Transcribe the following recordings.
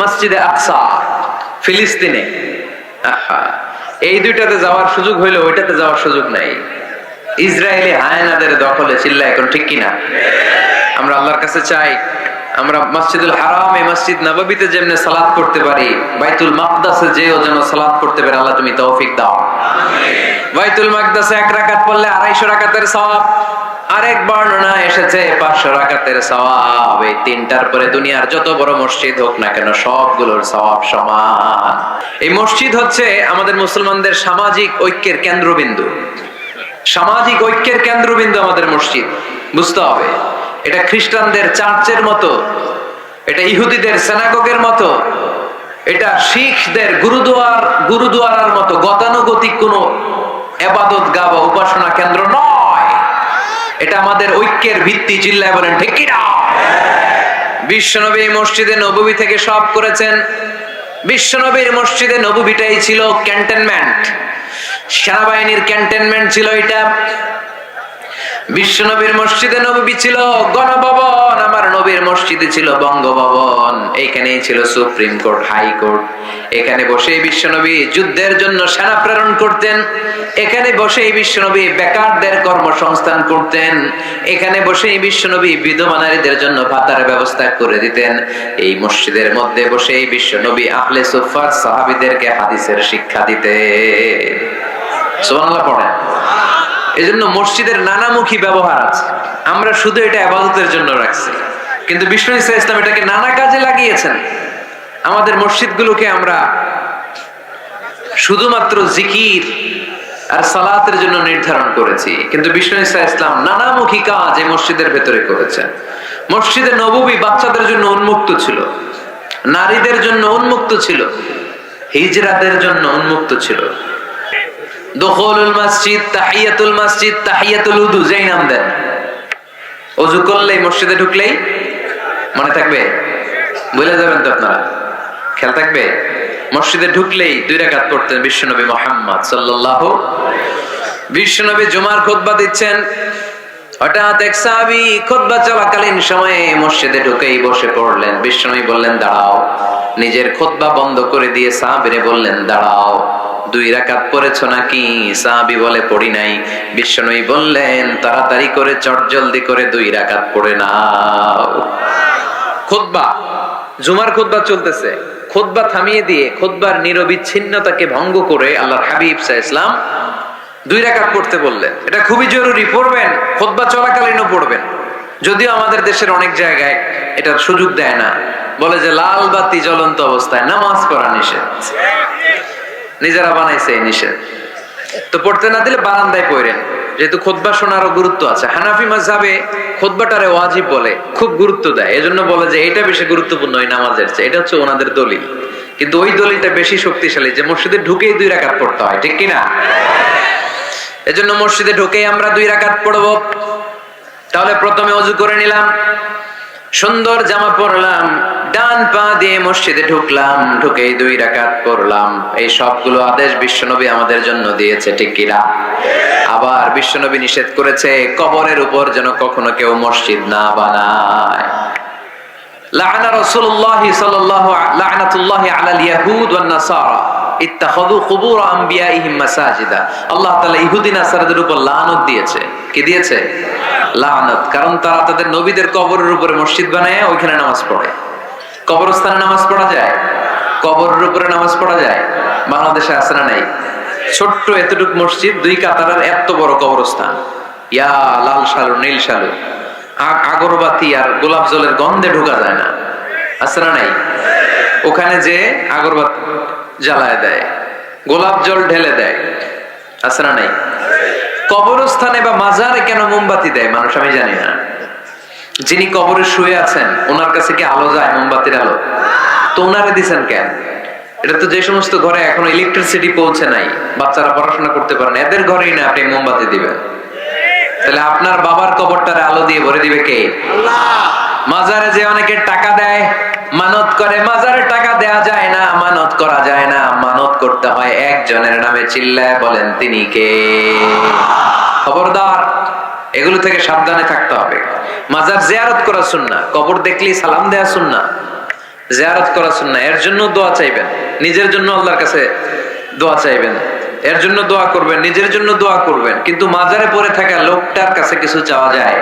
মসজিদে আকসা, ফিলিস্তিনে। এই দুইটাতে যাওয়ার সুযোগ হইলে ওইটাতে যাওয়ার সুযোগ নাই। ইসরায়েলি হায়নাদের দখলে চিল্লা এখন ঠিক কিনা? আমরা আল্লাহর কাছে চাই, আমরা মসজিদুল হারাম, এই মসজিদ নববীতে যেমনি সালাদ করতে পারি, বাইতুল মাকদাসে যেও যেন সালাদ করতে পারে, আল্লাহ তুমি তৌফিক দাও। বাইতুল মাকদাসে এক রাকাত পড়লে আড়াইশো রাকাতের সওয়াব আরেক বর্ণনা এসেছে, পাঁচশো রাকাতের সওয়াব। এই তিনটার পরে দুনিয়ার যত বড় মসজিদ হোক না কেন, সবগুলোর সওয়াব সমান। এই মসজিদ হচ্ছে আমাদের মুসলমানদের সামাজিক ঐক্যের কেন্দ্রবিন্দু। সামাজিক ঐক্যের কেন্দ্রবিন্দু আমাদের মসজিদ, বুঝতে হবে। এটা খ্রিস্টানদের চার্চের মতো, এটা ইহুদিদের সেনাগগের মতো, এটা শিখদের গুরুদুয়ার, গুরুদুয়ারার মতো গতানুগতিক কোনো এবাদত গা বা উপাসনা কেন্দ্র নয়। এটা আমাদের ঐক্যের ভিত্তি, চিল্লায় বলেন, ঠিক কিনা? বিশ্বনবী মসজিদে নববী থেকে সব করেছেন। বিশ্বনবীর মসজিদে নববীটাই ছিল ক্যান্টনমেন্ট সেনাবাহিনীর ক্যান্টনমেন্ট ছিল এটা। বিশ্বনবীর মসজিদে নবী ছিল গণভবন, আমার নবীর মসজিদে ছিল বঙ্গভবন। এইখানেই ছিল সুপ্রিম কোর্ট, হাই কোর্ট। এখানে বসে বিশ্বনবী যুদ্ধের জন্য সেনা প্রেরণ করতেন। এখানে বসে বিশ্বনবী বেকারদের কর্মসংস্থান করতেন। এখানে বসে বিশ্বনবী বিধবা নারীদের জন্য ভাতার ব্যবস্থা করে দিতেন। এই মসজিদের মধ্যে বসে বিশ্বনবী আহলে সুফার সাহাবিদেরকে হাদিসের শিক্ষা দিতে সুবহানাল্লাহ, পড়েন। এজন্য মসজিদের নানামুখী ব্যবহার আছে। আমরা শুধু এটা আবাদতের জন্য রাখছি। কিন্তু বিষ্ণু ইসা ইসলাম এটাকে নানা কাজে লাগিয়েছেন। আমাদের মসজিদগুলোকে আমরা শুধুমাত্র জিকির আর সালাতের জন্য নির্ধারণ করেছি। কিন্তু বিষ্ণু ইসা ইসলাম নানামুখী কাজ এই মসজিদের ভেতরে করেছেন। মসজিদে নববী বাচ্চাদের জন্য উন্মুক্ত ছিল। নারীদের জন্য উন্মুক্ত ছিল। হিজরাদের জন্য উন্মুক্ত ছিল। দখলুল মসজিদ, তাহিয়াতুল মসজিদ, তাহিয়াতুল উদু, যেই নাম দেন। অজু করলেই মসজিদে ঢুকলেই মনে থাকবে বলে যাবেন তো আপনারা। খেয়াল থাকবে? মসজিদে ঢুকলেই দুই রাকাত পড়তেন বিশ্বনবী মোহাম্মদ সাল্লাল্লাহু বিশ্বনবী জুমার খুতবা দিচ্ছেন। হঠাৎ এক সাহাবী খুতবা চলাকালীন সময়ে মসজিদে ঢুকেই বসে পড়লেন। বিশ্বনবী বললেন, দাঁড়াও। নিজের খুতবা বন্ধ করে দিয়ে সাহাবীরে বললেন, দাঁড়াও, দুই রাকাত পড়েছো নাকি? সাহাবী বলে, পড়ি নাই। বিশ্বনবী বললেন, তাড়াতাড়ি করে চটজলদি করে দুই রাকাত পড়ে নাও। খুতবা, জুমার খুতবা চলতেছে। খুতবা থামিয়ে দিয়ে, খুতবার নিরবিচ্ছিন্নতাকে ভঙ্গ করে আল্লাহর হাবিব সাহ ইসলাম দুই রাকাত পড়তে বললেন। এটা খুবই জরুরি, পড়বেন। খুতবা চলাকালীনও পড়বেন। যদিও আমাদের দেশের অনেক জায়গায় এটার সুযোগ দেয় না। বলে যে লাল বাতি জ্বলন্ত অবস্থায় নামাজ পড়া নিষেধ। নিজেরা বানাইছে এই নিষেধ। তো পড়তে না দিলে বারান্দায় পড়েন। যেহেতু খোদবা শোনারও গুরুত্ব আছে। হানাফি মাঝাবে খোদবাটারে ওয়াজিব বলে, খুব গুরুত্ব দেয়। এজন্য বলে যে এটা বেশি গুরুত্বপূর্ণ ওই নামাজের চেয়ে। এটা হচ্ছে ওনাদের দলিল। কিন্তু ওই দলিলটা বেশি শক্তিশালী যে মসজিদে ঢুকেই দুই রাকাত পড়তে হয়। ঠিক কিনা? এজন্য মসজিদে ঢুকেই আমরা দুই রাকাত পড়ব। তাহলে প্রথমে অজু করে নিলাম। সুন্দর জামা পরলাম, ডান পা দিয়ে মসজিদে ঢুকলাম ঢুকে দুই রাকাত পড়লাম। এই সবগুলো আদেশ বিশ্বনবী আমাদের জন্য দিয়েছে, ঠিক কিনা? আবার বিশ্বনবী নিষেধ করেছে, কবরের উপর যেন কখনো কেউ মসজিদ না বানায়। আল্লাহ তাআলা ইহুদি উপর লানত দিয়েছে। কি দিয়েছে? লানত, কারণ তারা তাদের নবীদের কবরের উপরে মসজিদ বানায়, ওইখানে নামাজ পড়ে। কবরস্থানে নামাজ পড়া যায়? কবরের উপরে নামাজ পড়া যায়? বাংলাদেশে আছে না নাই? ছোট্ট এতটুক মসজিদ, দুই কাতারের এত বড় কবরস্থান। ইয়া লাল শালু, নীল আ- আগরবাতি আর গোলাপ জলের গন্ধে ঢোকা যায় না। আছে নাই? ওখানে যে আগরবাতি জ্বালায় দেয়, গোলাপ জল ঢেলে দেয়। আছে না নাই? কবরস্থানে বা মাজারে কেন মোমবাতি দেয়? মানুষ, আমি জানি না। যিনি কবরে শুয়ে আছেন, ওনার কাছে কি আলো যায়, মোমবাতির আলো? তো ওনারে দিছেন কেন? এটা তো যে সমস্ত ঘরে এখনও ইলেকট্রিসিটি পৌঁছে নাই, বাচ্চারা পড়াশোনা করতে পারেন এদের ঘরেই না আপনি মোমবাতি দিবেন। তাহলে আপনার বাবার কবরটারে আলো দিয়ে ভরে দিবে কে? মাজারে যে অনেকে টাকা দেয়, মানত করে, মাজারে টাকা দেয়া যায় না, মানত করা যায় করতে হয়, একজনের নামে চিল্লায় বলেন, তিনি কে? খবরদার, এগুলো থেকে সাবধানে থাকতে হবে। মাজার জিয়ারত করা শুননা কবর দেখলেই সালাম দেয়া শুননা জিয়ারত করা সুন্না এর জন্য দোয়া চাইবেন, নিজের জন্য আল্লাহর কাছে দোয়া চাইবেন। এর জন্য দোয়া করবেন, নিজের জন্য দোয়া করবেন। কিন্তু মাজারে পড়ে থাকা লোকটার কাছে কিছু চাওয়া যায়।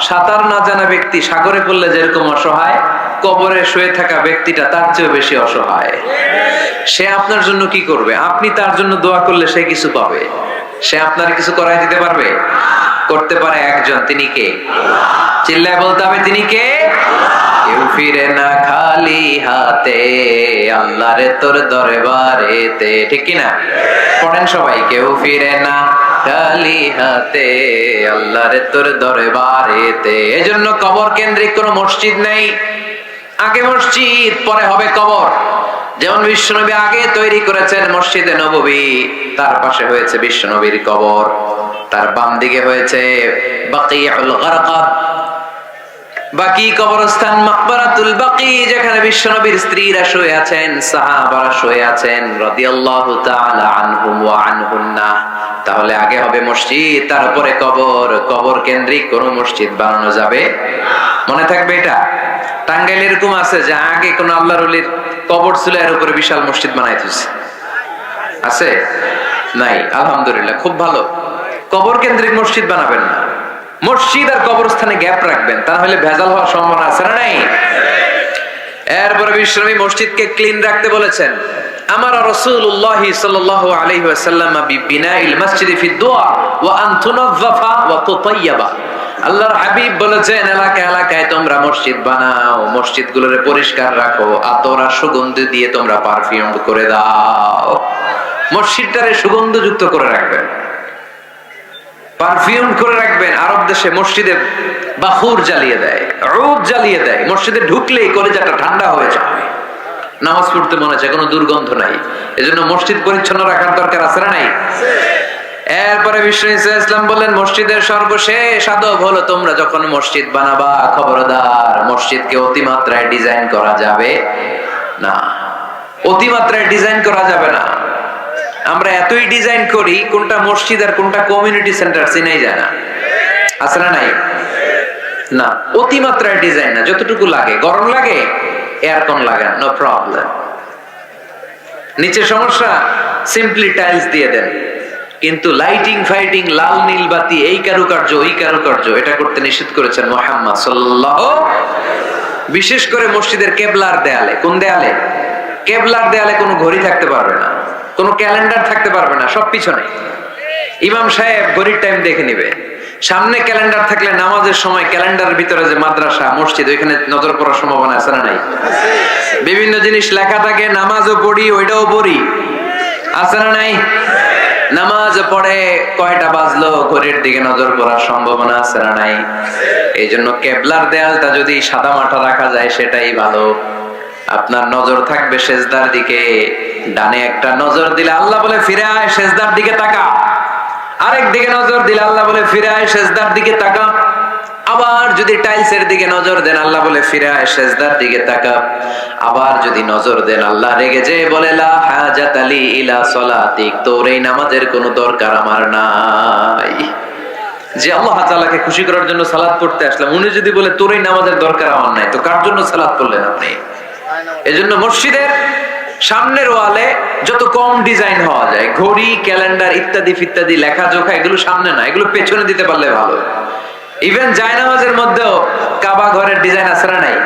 সাঁতার না জানা ব্যক্তি সাগরে পড়লে যেরকম অসহায়, কবরে শুয়ে থাকা ব্যক্তিটা তার চেয়েও বেশি অসহায়। সে আপনার জন্য কি করবে? আপনি তার জন্য দোয়া করলে সে কিছু পাবে? সে আপনার কিছু করাই দিতে পারবে? করতে পারে একজন, তিনি কে? চিল্লায় বলতে হবে, তিনি কে? কেউ ফিরে না খালি হাতে আল্লাহরে তোর দরবারেতে। ঠিক কি না পড়েন সবাই, কেউ ফিরে না খালি হাতে আল্লাহরে তোর দরবারেতে। এজন্য কবর কেন্দ্রিক কোনো মসজিদ নেই। আগে মসজিদ, পরে হবে কবর। যেমন বিশ্বনবী আগে তৈরি করেছেন মসজিদে নববী, তার পাশে হয়েছে বিশ্বনবীর কবর। তার বাম দিকে হয়েছে বাকি কবরস্থান মাকবারাতুল বাকি, যেখানে বিশ্বনবীর স্ত্রীরা শুয়ে আছেন, সাহাবারা শুয়ে আছেন, রাদিয়াল্লাহু তাআলা আনহুম ওয়া আনহুন্না। তাহলে আগে হবে মসজিদ, তারপরে কবর। কবর কেন্দ্রিক কোন মসজিদ বানানো যাবে মনে থাকবে এটা? টাঙ্গাইল এরকম আছে যে আগে কোন আল্লাহর ওলির কবর ছিল এর উপরে বিশাল মসজিদ বানাইতেছে। আছে? নাই, আলহামদুলিল্লাহ, খুব ভালো। কবর কেন্দ্রিক মসজিদ বানাবেন না। মসজিদ আর কবরস্থানে গ্যাপ রাখবেন। তাহলে ভেজাল হওয়ার সম্ভাবনা আছে না নাই? এরপরে বিশ্বনবী মসজিদকে ক্লিন রাখতে বলেছেন, আমার সাল্লাল্লাহু আলাইহি ওয়াসাল্লাম মসজিদি ফি ওয়া ওয়া তুতায়্যাবা আল্লাহর হাবিব বলেছেন এলাকা এলাকায় তোমরা মসজিদ বানাও, মসজিদগুলোরে পরিষ্কার রাখো, আতর সুগন্ধ দিয়ে তোমরা পারফিউম করে দাও। মসজিদটারে সুগন্ধযুক্ত করে রাখবেন। পারফিউম করে রাখবেন, আরব দেশে মসজিদে বাহুর জ্বালিয়ে দেয় রোদ জ্বালিয়ে দেয়। মসজিদে ঢুকলেই কলেজাটা ঠান্ডা হয়ে যায়। নামাজ পড়তে মনে হচ্ছে কোনো দুর্গন্ধ নাই। এজন্য মসজিদ পরিচ্ছন্ন রাখার দরকার আছে না নাই? এরপরে বিষ্ণু ইসা ইসলাম বললেন, মসজিদের সর্বশেষ আদব হলো তোমরা যখন মসজিদ বানাবা, খবরদার। মসজিদকে অতিমাত্রায় ডিজাইন করা যাবে না। অতিমাত্রায় ডিজাইন করা যাবে না। আমরা এতই ডিজাইন করি, কোনটা মসজিদ আর কোনটা কমিউনিটি সেন্টার চিনাই যায় না। আছে না নাই? না অতিমাত্রায় ডিজাইন না, যতটুকু লাগে। গরম লাগে এয়ারকন লাগান নো প্রবলেম নিচে সমস্যা সিম্পলি টাইলস দিয়ে দেন। কিন্তু লাইটিং ফাইটিং লাল, নীল, বাতি, এই কারুকার্য, ওই কারুকার্য, এটা করতে নিষেধ করেছেন মোহাম্মদ সাল্লাল্লাহু বিশেষ করে মসজিদের কেবলার দেয়ালে। কোন দেয়ালে? কেবলার দেয়ালে কোনো ঘড়ি থাকতে পারবে না। কোনো ক্যালেন্ডার থাকতে পারবে না, সব পিছনে। ইমাম সাহেব ঘড়ির টাইম দেখে নিবে। সামনে ক্যালেন্ডার থাকলে নামাজের সময় ক্যালেন্ডারের ভিতরে যে মাদ্রাসা, মসজিদ, ওইখানে নজর পড়ার সম্ভাবনা আছে না নাই? বিভিন্ন জিনিস লেখা থাকে, নামাজও পড়ি, ওইটাও পড়ি। আছে না নাই? নামাজ পড়ে কয়টা বাজলো, ঘড়ির দিকে নজর পড়ার সম্ভাবনা আছে না নাই? এই জন্য কেবলার দেয়ালটা যদি সাদা মাঠা রাখা যায়, সেটাই ভালো। আপনার নজর থাকবে সেজদার দিকে। ডানে একটা নজর দিলে আল্লাহ বলে ফিরে আয় সেজদার দিকে তাকা। আরেক দিকে নজর দিলে আল্লাহ বলে ফিরে আয় সেজদার দিকে তাকা। আবার যদি টাইলসের দিকে নজর দেন, আল্লাহ বলে ফিরে আয় সেজদার দিকে তাকা। আবার যদি নজর দেন, আল্লাহ রেগে যে বলে, লা হাজাত আলি ইলা সলাতিক, তোর এই নামাজের কোনো দরকার আমার নাই। যে আল্লাহ তাআলাকে খুশি করার জন্য সালাত পড়তে আসলাম, উনি যদি বলে, তোর এই নামাজের দরকার আমার নাই, তো কার জন্য সালাত পড়লেন আপনি? এজন্য মসজিদের সামনের ওয়ালে যত কম ডিজাইন হওয়া যায়, ঘড়ি, ক্যালেন্ডার ইত্যাদি ফিত্যাদি লেখা জোখা এগুলো সামনে না, এগুলো পেছনে দিতে পারলে ভালো। ইভেন জায়নামাজের মধ্যেও কাবা ঘরের ডিজাইন আছে না নাই?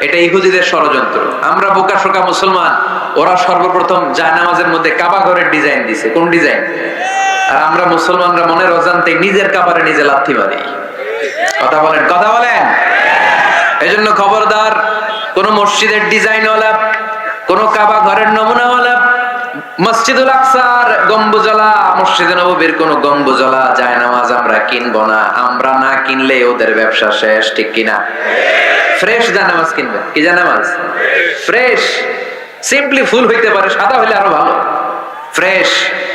এটা ইহুদিদের ষড়যন্ত্র। আমরা বোকা শোকা মুসলমান, ওরা সর্বপ্রথম জায়নামাজের মধ্যে কাবা ঘরের ডিজাইন দিছে। কোন ডিজাইন? আর আমরা মুসলমানরা মনের অজান্তে নিজের কাবারে নিজে লাথি মারি। কথা বলেন কথা বলেন। এজন্য খবরদার, কোন মসজিদের ডিজাইন ডিজাইনওয়ালা, কোন কাবা ঘরের নমুনা নমুনাওয়ালা, মসজিদুল আকসার গম্বুজলা মসজিদে নবীর কোন গম্বুজলা যায় নামাজ আমরা কিনবো না, আমরা না কিনলে ওদের ব্যবসা শেষ, ঠিক কিনা? ফ্রেশ জানামাজ কিনবেন কি জানামাজ ফ্রেশ, সিম্পলি ফুল হইতে পারে, সাদা হইলে আরও ভালো। ফ্রেশ,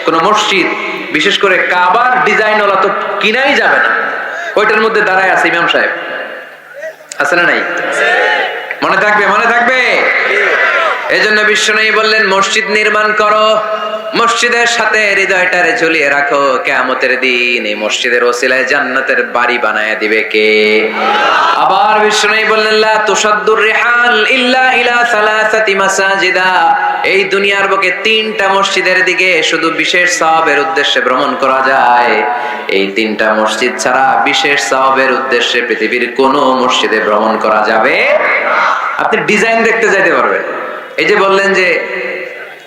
কোন মসজিদ, বিশেষ করে কাবার ডিজাইন ডিজাইনওয়ালা তো কিনাই যাবে না। ওইটার মধ্যে দাঁড়ায় আছে ইমাম সাহেব। আছে না নাই? মনে থাকবে মনে থাকবে? এই জন্য বিশ্ব নেই বললেন, মসজিদ নির্মাণ করো, মসজিদের সাথে হৃদয়টারে ঝুলিয়ে রাখো, কেয়ামতের দিন এই মসজিদের ওসিলায় জান্নাতের বাড়ি বানায় দিবে কে? আবার বিষ্ণু বললেন, লা তুসাদ্দুর রিহাল ইল্লা ইলা সালাসাতি মাসাজিদা। এই দুনিয়ার বুকে তিনটা মসজিদের দিকে শুধু বিশেষ সওয়াবের উদ্দেশ্যে ভ্রমণ করা যায়। এই তিনটা মসজিদ ছাড়া বিশেষ সওয়াবের উদ্দেশ্যে পৃথিবীর কোন মসজিদে ভ্রমণ করা যাবে আপনি ডিজাইন দেখতে যাইতে পারবেন। এই যে বললেন যে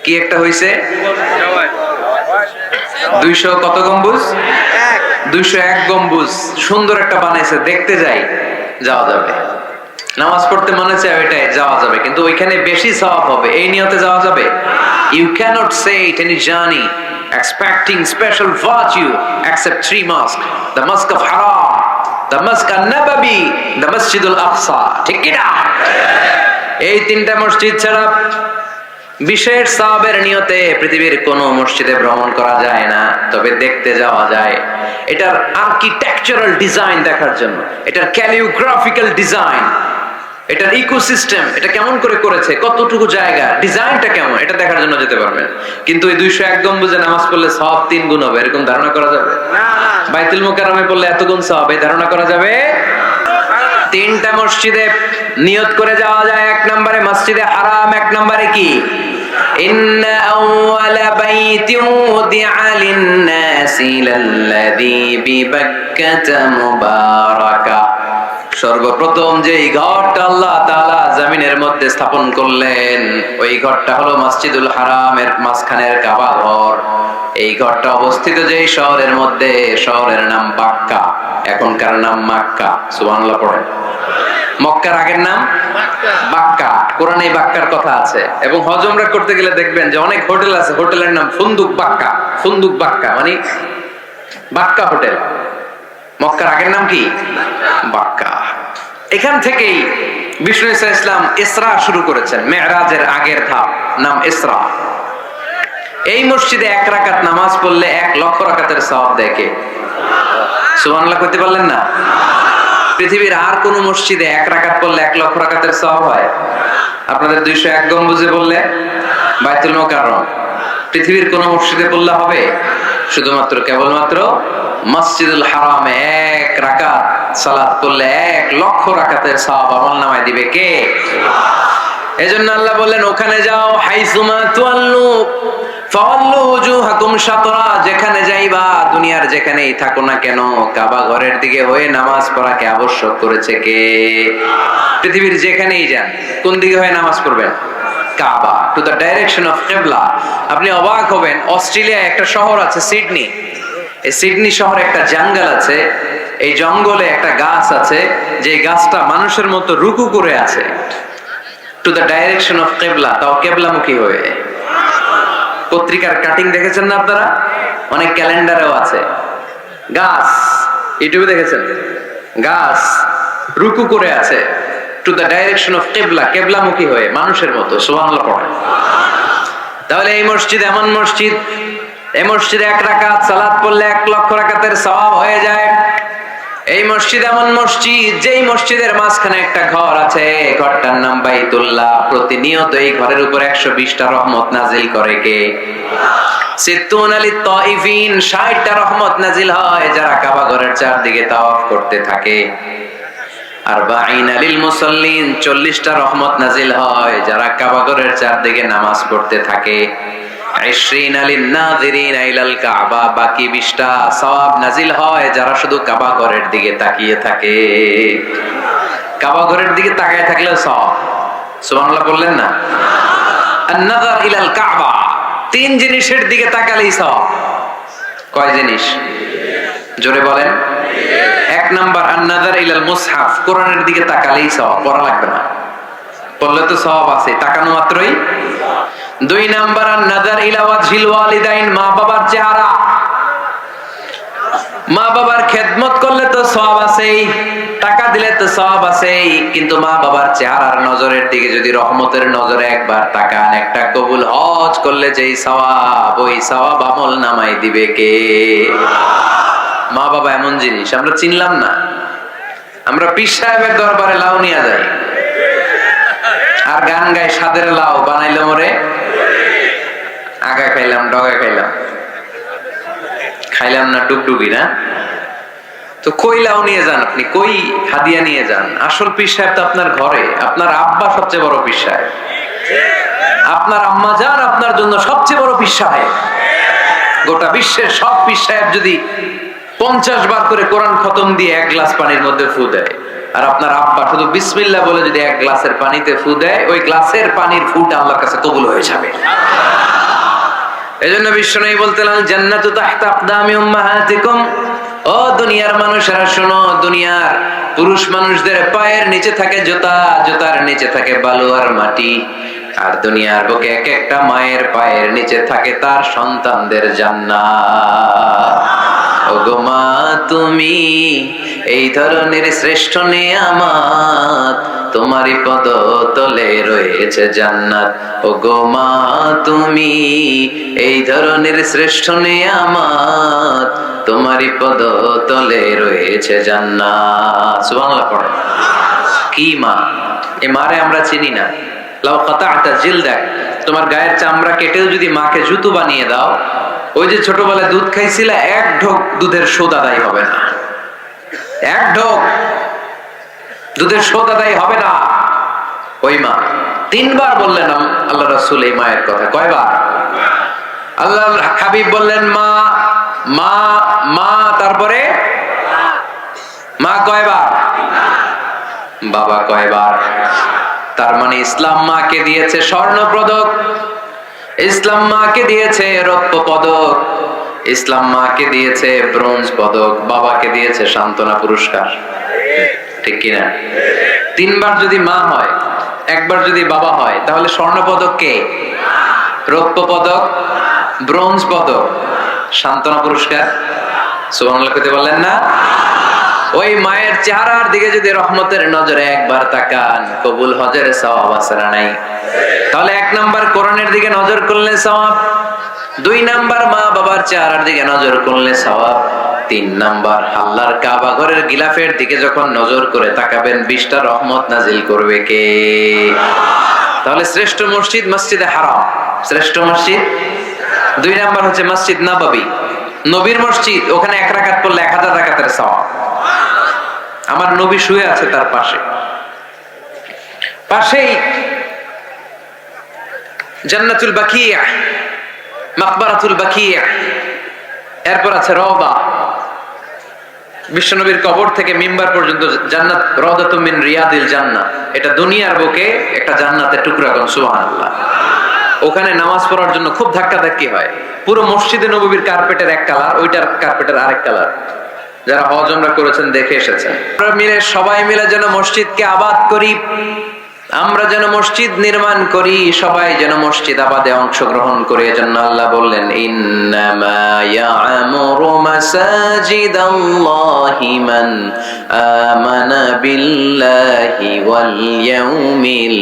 কি একটা হইছে? দুইশো কত গম্বুজ? দুইশো এক গম্বুজ। সুন্দর একটা বানাইছে, দেখতে যাই, যাওয়া যাবে। নামাজ পড়তে মনে চায় ওইটাই, যাওয়া যাবে। কিন্তু ওইখানে বেশি সওয়াব হবে। এই নিয়তে যাওয়া যাবে? You can't say it any journey expecting special virtue except three mosques. The mosque of haram, the mosque an-nabawi, the masjid al-aqsa ঠিক কি না এই তিনটা মসজিদ ছাড়া বিশেষ সাহাবের নিয়তে পৃথিবীর কোন মসজিদে ভ্রমণ করা যায় না তবে দেখতে যাওয়া যায়। এটার আর্কিটেকচারাল ডিজাইন দেখার জন্য এটার ক্যালিওগ্রাফিক্যাল ডিজাইন এটার ইকোসিস্টেম এটা কেমন করে করেছে কতটুকু জায়গা ডিজাইনটা কেমন এটা দেখার জন্য যেতে পারবেন। কিন্তু এই দুইশো এক গম্বুজে নামাজ পড়লে সব তিন গুণ হবে এরকম ধারণা করা যাবে? বাইতুল মোকারমে পড়লে এত গুণ সব এই ধারণা করা যাবে? তিনটা মসজিদে নিয়ত করে যাওয়া যায় এক নম্বরে মসজিদে হারাম এক নম্বরে কি إن أول بيت وضع للناس للذي ببكة مباركة সর্বপ্রথম যে এই ঘরটা আল্লাহ তাআলা জমিনের মধ্যে স্থাপন করলেন, ওই ঘরটা হলো মসজিদুল হারামের মাঝখানের কাবা ঘর। এই ঘরটা অবস্থিত যে শহরের মধ্যে, শহরের নাম বাক্কা। এখনকার নাম মাক্কা। সুবহানাল্লাহ পড়েন। মক্কার আগের নাম বাক্কা। কোরআনে বাক্কার কথা আছে। এবং হজমরা করতে গেলে দেখবেন যে অনেক হোটেল আছে, হোটেলের নাম ফুন্দুক বাক্কা। ফুন্দুক বাক্কা মানে বাক্কা হোটেল। মক্কার আগের নাম কি? বাক্কা। এখান থেকেই বিষ্ণু ইসা ইসলাম ইসরা শুরু করেছেন, মেহরাজের আগের ধাপ, নাম ইসরা। এই মসজিদে এক রাকাত নামাজ পড়লে এক লক্ষ রাকাতের সওয়াব দেখে সুবহানাল্লাহ করতে পারলেন না? পৃথিবীর আর কোন মসজিদে এক রাকাত পড়লে এক লক্ষ রাকাতের সওয়াব হয়? আপনাদের দুইশো এক গম্বুজে বললে বাইতুল মোকাররম। পৃথিবীর কোন মসজিদে পড়লে হবে? শুধুমাত্র কেবলমাত্র মসজিদুল হারামে এক রাকাত সালাত পড়লে এক লক্ষ রাকাতের সওয়াব আমল নামায় দিবে কে? এজন্য আল্লাহ বললেন, ওখানে যাও, হাইসুমা তুয়াল্লু, ফাওয়াল্লু উজুহাকুম শাতরা, যেখানে যাইবা, দুনিয়ার যেখানেই থাকো না কেন, কাবা ঘরের দিকে হয়ে নামাজ পড়াকে আবশ্যক করেছে কে? পৃথিবীর যেখানেই যান, কোন দিকে হয়ে নামাজ পড়বেন? Kaaba to the direction of Qibla আপনি অবাক হবেন অস্ট্রেলিয়া একটা শহর আছে সিডনি। এই সিডনি শহরে একটা জঙ্গল আছে। এই জঙ্গলে একটা গাছ আছে যে গাছটা মানুষের মতো রুকু করে আছে। টু দ্য ডাইরেকশন অফ কেবলা তাও কেবলামুখী হয়ে। পত্রিকার কাটিং দেখেছেন না আপনারা? অনেক ক্যালেন্ডারেও আছে। গাছ, ইউটিউবে দেখেছেন? গাছ রুকু করে আছে। টু দ্য ডাইরেকশন অফ কেবলা কেবলামুখী হয়ে, মানুষের মতো, সুবহানাল্লাহ পড়ে। তাহলে এই মসজিদ এমন মসজিদ, এই মসজিদে এক রাকাত সালাত পড়লে এক লক্ষ রাকাতের সওয়াব হয়ে যায়। এই মসজিদ এমন মসজিদ, যেই মসজিদের মাঝখানে একটা ঘর আছে ঘরটার নাম বাইতুল্লাহ। প্রতিনিয়ত এই ঘরের উপর একশো বিশটা রহমত নাজিল করে কে? সিত্তুন আলী তাইফিন, ষাটটা রহমত নাজিল হয়, যারা কাবা ঘরের চারদিকে তাওয়াফ করতে থাকে। আর চল্লিশটা রহমত নাজিল হয়, যারা কাবা ঘরের চারদিকে নামাজ পড়তে থাকে। আইশ্রিন আলিন নাযিরিন ইলাল কাবা, বাকি 20টা সওয়াব নাজিল যারা শুধু কাবা ঘরের দিকে তাকিয়ে থাকে। কাবা ঘরের দিকে থাকলে সওয়াব। সুবহানাল্লাহ বললেন না? ইলাল কাবা, তিন জিনিসের দিকে তাকালেই সওয়াব। কয় জিনিস? জোরে বলেন। এক নাম্বার আন-নাযার ইলাল মুসহাফ। কোরআনের দিকে তাকালেই সওয়াব, পড়া লাগবে না। পড়লে তো সওয়াব আছে, তাকানো মাত্রই। দুই নাম্বার নাজার ইলাওয়াত ঝিল ওয়ালিদাইন, মা বাবার চেহারা। মা বাবার খেদমত করলে তো সব আছেই, টাকা দিলে তো সব আছেই, কিন্তু মা বাবার চেহারার নজরের দিকে যদি রহমতের নজরে একবার তাকান, একটা কবুল হজ করলে যেই সওয়াব, ওই সওয়াব আমল নামাই দিবে কে? মা বাবা এমন জিনিস, আমরা চিনলাম না। আমরা পীর সাহেবের দরবারে লাউ নিয়ে যাই। আর গান গায় সাদের লাউ, বানাইলে মরে? আগা খাইলাম, ডগা খাইলাম। খাইলাম না ডুগডুগি না? তো কইলাও নিয়ে যান আপনি? কই হাদিয়া নিয়ে যান? আসল পীর সাহেব তো আপনার ঘরে। আপনার আব্বা সবচেয়ে বড় পীর সাহেব। আপনার আম্মা যান, আপনার জন্য সবচেয়ে বড় পীর সাহেব। গোটা বিশ্বের সব পীর সাহেব যদি পঞ্চাশ বার করে কোরআন খতম দিয়ে এক গ্লাস পানির মধ্যে ফু দেয়। আর আপনার আব্বা শুধু বিসমিল্লা বলে যদি এক গ্লাসের পানিতে ফু দেয়, ওই গ্লাসের পানির ফুটা আল্লাহর কাছে কবুল হয়ে যাবে। এজন্য তাহতা আকদামি উম্মাহাতিকুম। ও দুনিয়ার মানুষেরা, শোনো, দুনিয়ার পুরুষ মানুষদের পায়ের নিচে থাকে নিচে থাকে বালু আর মাটি। আর দুনিয়ার বুকে এক একটা মায়ের পায়ের নিচে থাকে তার সন্তানদের জান্নাত। ওগো মা, তুমি এই ধরনের শ্রেষ্ঠ নিয়ামত তোমারই পদ তলে রয়েছে জান্নাত। ও গো মা, তুমি এই ধরনের শ্রেষ্ঠ নিয়ামত তোমারই পদ তলে রয়েছে জান্নাত। সুবহানাল্লাহ, পড়ো। কি মা? এ মারে আমরা চিনি না। লাউ কাতাআতা জিলদাক তোমার গায়ের চামড়া কেটেও যদি মাকে জুতো বানিয়ে দাও ওই যে ছোটবেলায় দুধ খাইছিলে, এক ঢোক দুধের শোধ আদায় হবে না। এক ঢোক দুধের শোধ আদায় হবে না। ওই মা তিনবার বললেন আল্লাহ রাসূল এই মায়ের কথা। কয়বার? আল্লাহ হাবিব বললেন, মা মা মা, তারপরে? মা কয়বার? বাবা কয়বার? তার মানে ইসলাম মাকে দিয়েছে স্বর্ণ ইসলাম মাকে দিয়েছে রৌপ্য পদক। ইসলাম মাকে দিয়েছে ব্রোঞ্জ পদক, বাবাকে দিয়েছে সান্ত্বনা পুরস্কার। ঠিক কিনা? তিনবার যদি মা হয়, একবার যদি বাবা হয়, তাহলে স্বর্ণ পদক কে? রৌপ্য পদক, ব্রোঞ্জ পদক। সান্ত্বনা পুরস্কার? সুবহানাল্লাহ কইতে বললেন না? ওই মায়ের চেহারার দিকে যদি রহমতের নজরে একবার তাকান, কবুল হজের সওয়াব আছে না নাই? তাহলে এক নাম্বার কোরআনের দিকে নজর করলে সওয়াব, দুই নাম্বার মা বাবার চেহারার দিকে নজর করলে সওয়াব, তিন নাম্বার আল্লাহর কাবা ঘরের গিলাফের দিকে যখন নজর করে তাকাবেন, বিশটা রহমত নাজিল করবে কে? তাহলে শ্রেষ্ঠ মসজিদ মসজিদে হারাম। শ্রেষ্ঠ মসজিদ? দুই নাম্বার হচ্ছে মসজিদ নাবাবি। নবীর মসজিদ, ওখানে এক রাকাত পড়লে এক হাজার রাকাতের সওয়াব। আমার নবী শুয়ে আছে তার পাশে। পাশেই জান্নাতুল বাকিয়া, মাকবারাতুল বাকিয়া, এরপর আছে রওদা। বিশ্বনবীর কবর থেকে মিম্বার পর্যন্ত জান্নাত, রওদাতুম মিন রিয়াদিল জান্নাত এটা দুনিয়ার বুকে একটা জান্নাতের টুকরা কোন সুবহানাল্লাহ। ওখানে নামাজ পড়ার জন্য খুব ধাক্কা ধাক্কি হয়। পুরো মসজিদে নবীর কার্পেটের এক কালার ওইটার কার্পেটের আরেক কালার যারা হজ আমরা করেছেন দেখে এসেছেন। আমরা মিলে সবাই মিলে যেন মসজিদকে আবাদ করি, আমরা যেন মসজিদ নির্মাণ করি, সবাই যেন মসজিদ আবাদে অংশগ্রহণ করে। এজন্য আল্লাহ বললেন মান আমানা বিল্লাহি ওয়াল ইয়াউমিল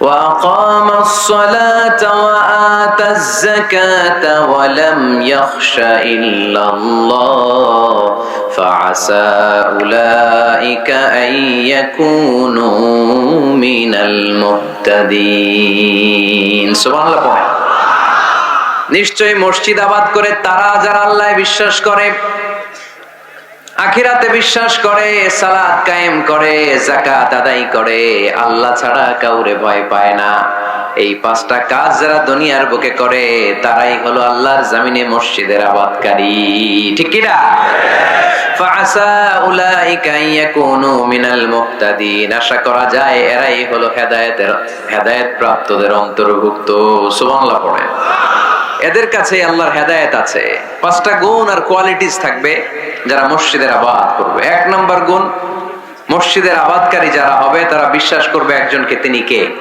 وأقام الصلاة وآتى الزكاة ولم يخش إلا الله فعسى أولئك أن يكونوا من المهتدين سبحان الله পড়ে নিশ্চয়ই মসজিদ আবাদ করে তারা যারা আল্লাহ বিশ্বাস করে আখিরাতে বিশ্বাস করে, সালাত কায়েম করে জাকাত আদায় করে। আল্লাহ ছাড়া কাউরে ভয় পায় না। এই পাঁচটা কাজ যারা দুনিয়ার বুকে করে, তারাই হলো আল্লাহর জামিনে মসজিদের আবাদকারী। ঠিক কিনা? ফাআসা উলাইকা ইয়াকুনু মিনাল মুহতাদিন। আশা করা যায় এরাই হলো হেদায়েতের হেদায়েত প্রাপ্তদের অন্তর্ভুক্ত। সুবহানাল্লাহ পড়ে এদের কাছে আল্লাহর হেদায়েত আছে। পাঁচটা গুণ আর কোয়ালিটিস থাকবে যারা মসজিদের আবাদ করবে। এক নম্বর গুণ, মসজিদের আবাদকারী যারা হবে, তারা বিশ্বাস করবে একজনকে তিনি কে?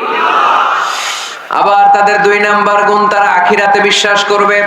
আবার তাদের দুই নাম্বার গুণ, তারা আখিরাতে বিশ্বাস করবে।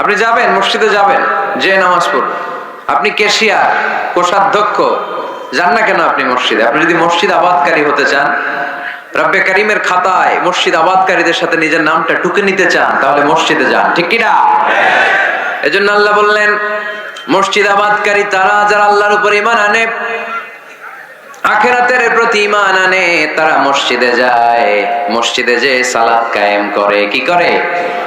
আপনি যাবেন, মসজিদে যাবেন যে নামাজ পড়বেন আপনি কেশিয়ার কোষাধ্যক্ষ, যান না কেন আপনি মসজিদে? আপনি যদি মসজিদ আবাদকারী হতে চান, রব্বে করিমের খাতায় মসজিদ আবাদকারীদের সাথে নিজের নামটা টুকে নিতে চান, তাহলে মসজিদে যান, ঠিক কিনা? এজন্য আল্লাহ বললেন, মসজিদ আবাদকারী তারা যারা আল্লাহর উপর ইমান আনে আখেরাতের প্রতি ইমান আনে, তারা মসজিদে যায়। মসজিদে যে সালাত কায়েম করে, কি করে?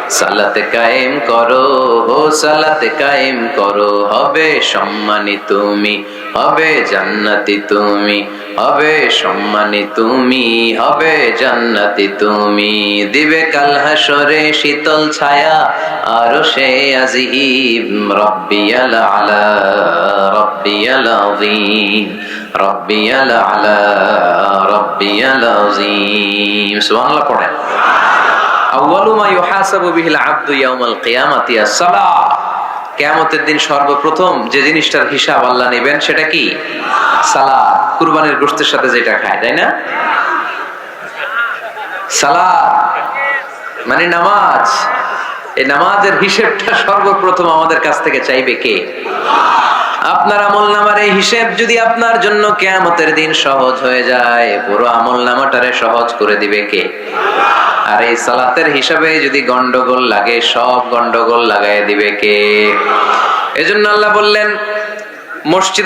সালাতে কায়েম করো ও সালাতে কায়েম করো, হবে সম্মানী তুমি, হবে জান্নাতি তুমি, হবে সম্মানী তুমি, হবে জান্নাতি তুমি। দিবে কাল হাসরে শীতল ছায়া, আর সে আজিব রব্বিয়াল আলা, রব্বিয়াল আযীম। রব্বিয়াল দিন সর্বপ্রথম যে জিনিসটার হিসাব আল্লাহ নেবেন সেটা কি? সালাত কুরবানির গোশতের সাথে যেটা খায়, তাই না? সালাত মানে নামাজ। এই নামাজের হিসেবটা সর্বপ্রথম আমাদের কাছ থেকে চাইবে কে? আপনার আমল নামার এই হিসেব যদি আপনার জন্য কেয়ামতের দিন সহজ হয়ে যায়, পুরো আমল নামাটারে সহজ করে দিবে কে? আর এই সালাতের হিসাবে যদি গন্ডগোল লাগে, সব গন্ডগোল লাগাই দিবে কে? এজন্য আল্লাহ বললেন, মসজিদে